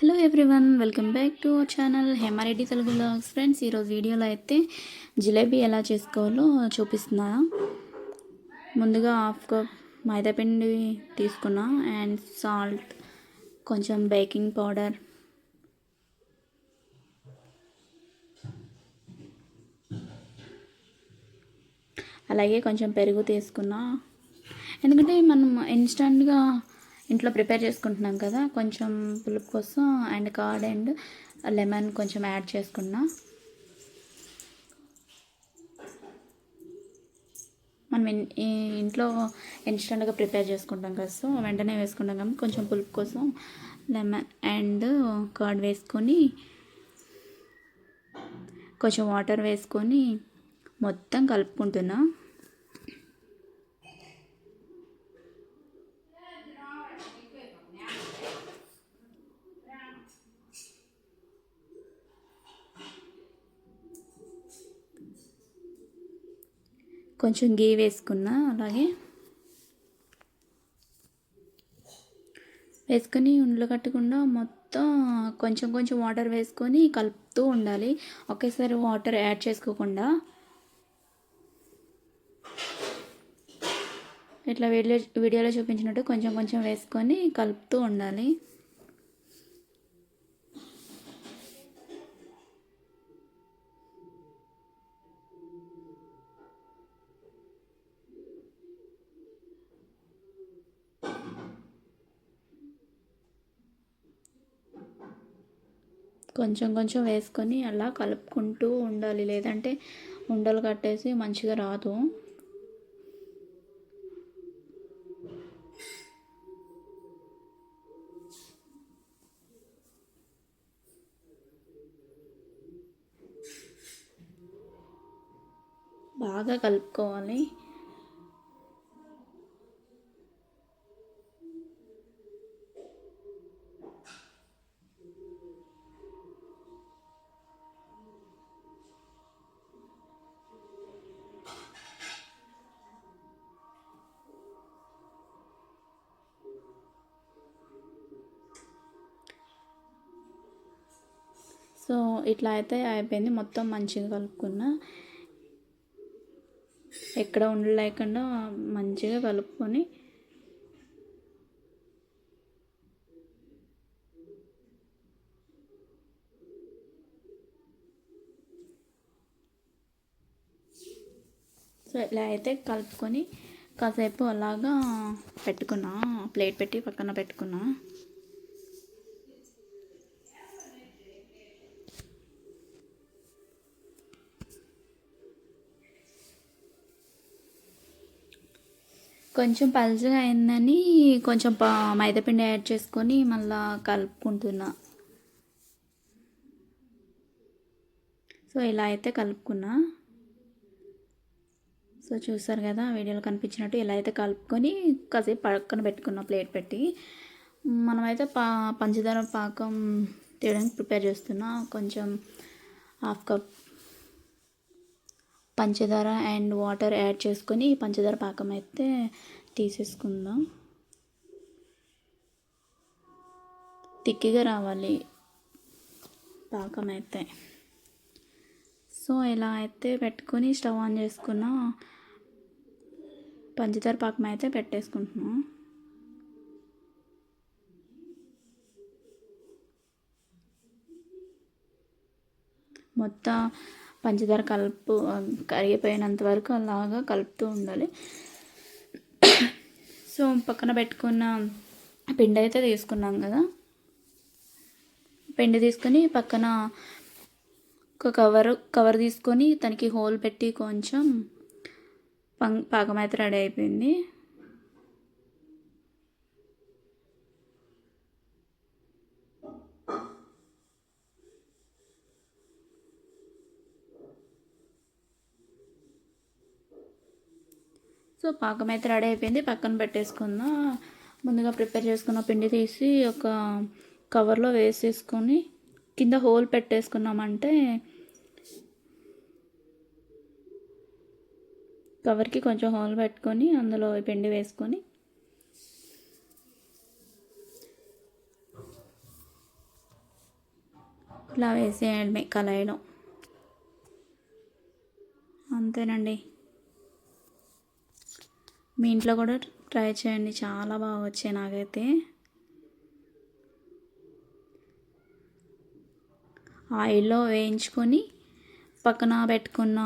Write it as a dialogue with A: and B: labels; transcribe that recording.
A: Hello everyone welcome back to our channel Hema Reddy Telugu blogs. Friends ఈరోజు వీడియోలో అయితే జిలేబీ ఎలా చేసుకోవాలో చూపిస్తున్నా. ముందుగా హాఫ్ కప్ మైదాపిండి తీసుకున్నా అండ్ సాల్ట్ కొంచెం బేకింగ్ పౌడర్. అలాగే కొంచెం పెరుగు తీసుకున్నా. ఎందుకంటే మనం ఇన్స్టంట్గా ఇంట్లో ప్రిపేర్ చేసుకుంటున్నాం కదా కొంచెం పులుపు కోసం అండ్ కార్డ్ అండ్ లెమన్ కొంచెం యాడ్ చేసుకున్నా. మనం ఇంట్లో ఇన్స్టెంట్గా ప్రిపేర్ చేసుకుంటాం కదా సో వెంటనే వేసుకుంటాం కాబట్టి కొంచెం పులుపు కోసం లెమన్ అండ్ కర్డ్ వేసుకొని కొంచెం వాటర్ వేసుకొని మొత్తం కలుపుకుంటున్నా. కొంచెం గీ వేసుకున్నా అలాగే వేసుకొని ఉండలు కట్టకుండా మొత్తం కొంచెం కొంచెం వాటర్ వేసుకొని కలుపుతూ ఉండాలి. ఒకేసారి వాటర్ యాడ్ చేసుకోకుండా. ఇట్లా వీడియో వీడియోలో చూపించినట్టు కొంచెం కొంచెం వేసుకొని కలుపుతూ ఉండాలి. కొంచెం కొంచెం వేసుకొని అలా కలుపుకుంటూ ఉండాలి. లేదంటే ఉండలు కట్టేసి మంచిగా రాదు. బాగా కలుపుకోవాలి. సో ఇట్లా అయితే అయిపోయింది. మొత్తం మంచిగా కలుపుకున్నా. ఎక్కడ ఉండలేకుండా మంచిగా కలుపుకొని సో ఇలా అయితే కలుపుకొని కాసేపు అలాగా పెట్టుకున్నా. ప్లేట్ పెట్టి పక్కన పెట్టుకున్నా. కొంచెం పలుచగా అయిందని కొంచెం మైదాపిండి యాడ్ చేసుకొని మళ్ళా కలుపుకుంటున్నా. సో ఇలా అయితే కలుపుకున్నా. సో చూసారు కదా వీడియోలో కనిపించినట్టు ఇలా అయితే కలుపుకొని కాసేపు పక్కన పెట్టుకున్నా ప్లేట్ పెట్టి మనమైతే పా పంచదార పాకం తీయడానికి ప్రిపేర్ చేస్తున్నా. కొంచెం హాఫ్ కప్ పంచదార అండ్ వాటర్ యాడ్ చేసుకొని పంచదార పాకం అయితే తీసేసుకుందాం. తిక్కిగా రావాలి పాకం అయితే. సో ఇలా అయితే పెట్టుకొని స్టవ్ ఆన్ చేసుకున్న పంచదార పాకం అయితే పెట్టేసుకుంటున్నాం. మొత్తం పంచదార కలుపు కరిగిపోయినంత వరకు అలాగా కలుపుతూ ఉండాలి. సో పక్కన పెట్టుకున్న పిండి అయితే తీసుకున్నాం కదా. పిండి తీసుకొని పక్కన ఒక కవర్ కవర్ తీసుకొని తనకి హోల్ పెట్టి కొంచెం పం పాకం అయితే రెడీ అయిపోయింది. సో పాకం అయితే రెడీ అయిపోయింది. పక్కన పెట్టేసుకుందాం ముందుగా ప్రిపేర్ చేసుకున్న పిండి తీసి ఒక కవర్లో వేసేసుకొని కింద హోల్ పెట్టేసుకున్నామంటే కవర్కి కొంచెం హోల్ పెట్టుకొని అందులో పిండి వేసుకొని. ఇలా వేసేయడమే కళాయిలో. అంతేనండి. మీ ఇంట్లో కూడా ట్రై చేయండి. చాలా బాగా వచ్చాయి నాకైతే. ఆయిల్లో వేయించుకొని పక్కన పెట్టుకున్న